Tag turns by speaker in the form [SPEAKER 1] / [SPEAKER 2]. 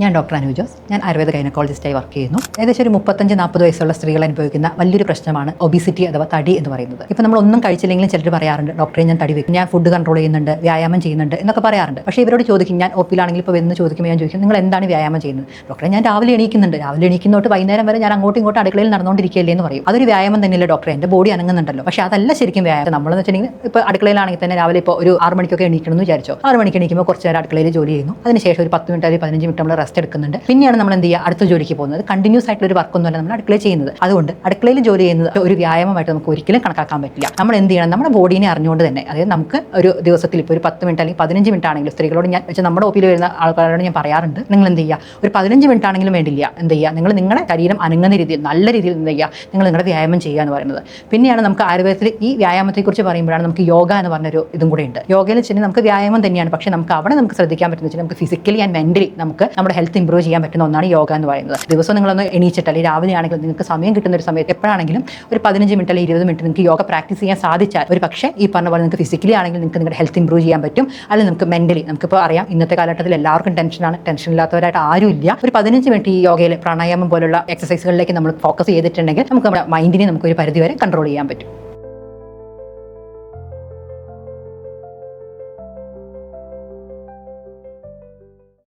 [SPEAKER 1] ഞാൻ ഡോക്ടർ അനു ജോസ്. ഞാൻ ആയുർവേദ ഗൈനക്കോളജിസ്റ്റായി വർക്ക് ചെയ്യുന്നു. ഏകദേശം ഒരു മുപ്പത്തഞ്ച് നാൽപ്പത് വയസ്സുള്ള സ്ത്രീകൾ അനുഭവിക്കുന്ന വലിയൊരു പ്രശ്നമാണ് ഒബിസിറ്റി അഥവാ തടി എന്ന് പറയുന്നത്. ഇപ്പം നമ്മൾ ഒന്നും കഴിച്ചില്ലെങ്കിലും ചിലർ പറയാറുണ്ട് ഡോക്ടറെ ഞാൻ തടി വെക്കും. ഞാൻ ഫുഡ് കൺട്രോൾ ചെയ്യുന്നുണ്ട് വ്യായാമം ചെയ്യുന്നുണ്ട് എന്നൊക്കെ പറയാറുണ്ട്. പക്ഷേ ഇവരോട് ചോദിക്കും ഞാൻ ഒപ്പിലാണെങ്കിൽ ഇപ്പോൾ എന്ന് ചോദിക്കുമ്പോൾ ഞാൻ ചോദിക്കും നിങ്ങൾ എന്താണ് വ്യായാമം ചെയ്യുന്നത്? ഡോക്ടറെ ഞാൻ രാവിലെ എണീക്കുന്നുണ്ട്. രാവിലെ എണീക്കുന്നോട്ട് വൈകുന്നേരം വരെ ഞാൻ അങ്ങോട്ടും ഇങ്ങോട്ടും അടുക്കളയിൽ നടന്നുകൊണ്ടിരിക്കുകയല്ലേ എന്ന് പറയും. അതൊരു വ്യായാമം തന്നെയല്ലേ ഡോക്ടറെ? എന്റെ ബോഡി അനങ്ങുന്നുണ്ടല്ലോ. പക്ഷേ അതല്ല ശരിക്കും വ്യായാമം. നമ്മളെന്ന് വെച്ചിട്ടുണ്ടെങ്കിൽ ഇപ്പോൾ അടുക്കളയിലാണെങ്കിൽ തന്നെ രാവിലെ ഇപ്പോൾ ഒരു ആറ് മണിക്കൊക്കെ എണീക്കണം എന്ന് വിചാരിച്ചോ. ആറ് മണിക്ക് എണീക്കുമ്പോൾ കുറച്ച് നേരം അടുക്കളയിൽ ജോലി ചെയ്യുന്നു. അതിനുശേഷം ഒരു പത്ത് മിനിറ്റ് അല്ലെങ്കിൽ പതിനഞ്ച് മിനിറ്റ് നമ്മൾ റെസ്റ്റ് എടുക്കുന്നുണ്ട്. പിന്നെയാണ് നമ്മൾ എന്ത് ചെയ്യുക? അടുത്ത ജോലിക്ക് പോകുന്നത്. കണ്ടിന്യൂസ് ആയിട്ടുള്ള ഒരു വർക്കൊന്നുമല്ല നമ്മൾ അടുക്കളയിൽ ചെയ്യുന്നത്. അതുകൊണ്ട് അടുക്കളയിൽ ജോലി ചെയ്യുന്നത് ഒരു വ്യായാമമായിട്ട് നമുക്ക് ഒരിക്കലും കണക്കാക്കാൻ പറ്റില്ല. നമ്മൾ എന്ത് ചെയ്യണം? നമ്മുടെ ബോഡീനെ അറിഞ്ഞുകൊണ്ട് തന്നെ അതായത് നമുക്ക് ഒരു ദിവസത്തിൽ ഇപ്പോൾ ഒരു പത്ത് മിനിറ്റ് അല്ലെങ്കിൽ പതിനഞ്ച് മിനിറ്റ് ആണെങ്കിലും സ്ത്രീകളോട് ഞാൻ വെച്ചാൽ നമ്മുടെ ഒപ്പിൽ വരുന്ന ആൾക്കാരോട് ഞാൻ പറയാറുണ്ട് നിങ്ങൾ എന്ത് ചെയ്യുക? ഒരു പതിനഞ്ച് മിനിറ്റ് ആണെങ്കിലും വേണ്ടില്ല. എന്ത് ചെയ്യുക? നിങ്ങൾ നിങ്ങളുടെ ശരീരം അനങ്ങുന്ന രീതിയിൽ നല്ല രീതിയിൽ എന്ത് ചെയ്യുക? നിങ്ങൾ നിങ്ങളുടെ വ്യായാമം ചെയ്യുക എന്ന് പറയുന്നത്. പിന്നെയാണ് നമുക്ക് ആയുർവേദത്തിൽ ഈ വ്യായാമത്തെക്കുറിച്ച് പറയുമ്പോഴാണ് നമുക്ക് യോഗ എന്ന് പറഞ്ഞൊരു ഇതും കൂടെ ഉണ്ട്. യോഗയിൽ വെച്ചാൽ നമുക്ക് വ്യായാമം തന്നെയാണ്. പക്ഷേ നമുക്ക് അവിടെ നമുക്ക് ശ്രദ്ധിക്കാൻ പറ്റുന്ന വെച്ചാൽ നമുക്ക് ഫിസിക്കലി ആൻഡ് മെന്റലി നമുക്ക് നമ്മുടെ ഹെൽത്ത് ഇംപ്രൂവ് ചെയ്യാൻ പറ്റുന്ന ഒന്നാണ് യോഗ എന്ന് പറയുന്നത്. ദിവസം നിങ്ങളൊന്ന് എണീച്ചിട്ട് അല്ലെങ്കിൽ രാവിലെ ആണെങ്കിലും നിങ്ങൾക്ക് സമയം കിട്ടുന്ന ഒരു സമയത്ത് എപ്പോഴാണെങ്കിലും ഒരു പതിനഞ്ച് മിനിറ്റ് അല്ലെങ്കിൽ ഇരുപത് മിനിറ്റ് നിങ്ങൾക്ക് യോഗ പ്രാക്ടീസ് ചെയ്യാൻ സാധിച്ചാൽ ഒരു പക്ഷേ ഈ പറഞ്ഞ പോലെ നിങ്ങൾക്ക് ഫിസിക്കലി ആണെങ്കിലും നിങ്ങൾക്ക് നിങ്ങളുടെ ഹെൽത്ത് ഇംപ്രൂവ് ചെയ്യാൻ പറ്റും. അല്ലെങ്കിൽ നമുക്ക് മെന്റലി നമുക്കിപ്പോൾ അറിയാം ഇന്നത്തെ കാലഘട്ടത്തിൽ എല്ലാവർക്കും ടെൻഷനാണ് ടെൻഷൻ ഇല്ലാത്തവരായിട്ട് ആരും ഇല്ല. ഒരു പതിനഞ്ച് മിനിറ്റ് ഈ യോഗയിൽ പ്രാണായാമം പോലുള്ള എക്സസൈസുകളിലേക്ക് നമ്മൾ ഫോക്കസ് ചെയ്തിട്ടുണ്ടെങ്കിൽ നമുക്ക് നമ്മുടെ മൈൻഡിനെ നമുക്ക് ഒരു പരിധി വരെ കൺട്രോൾ ചെയ്യാൻ പറ്റും.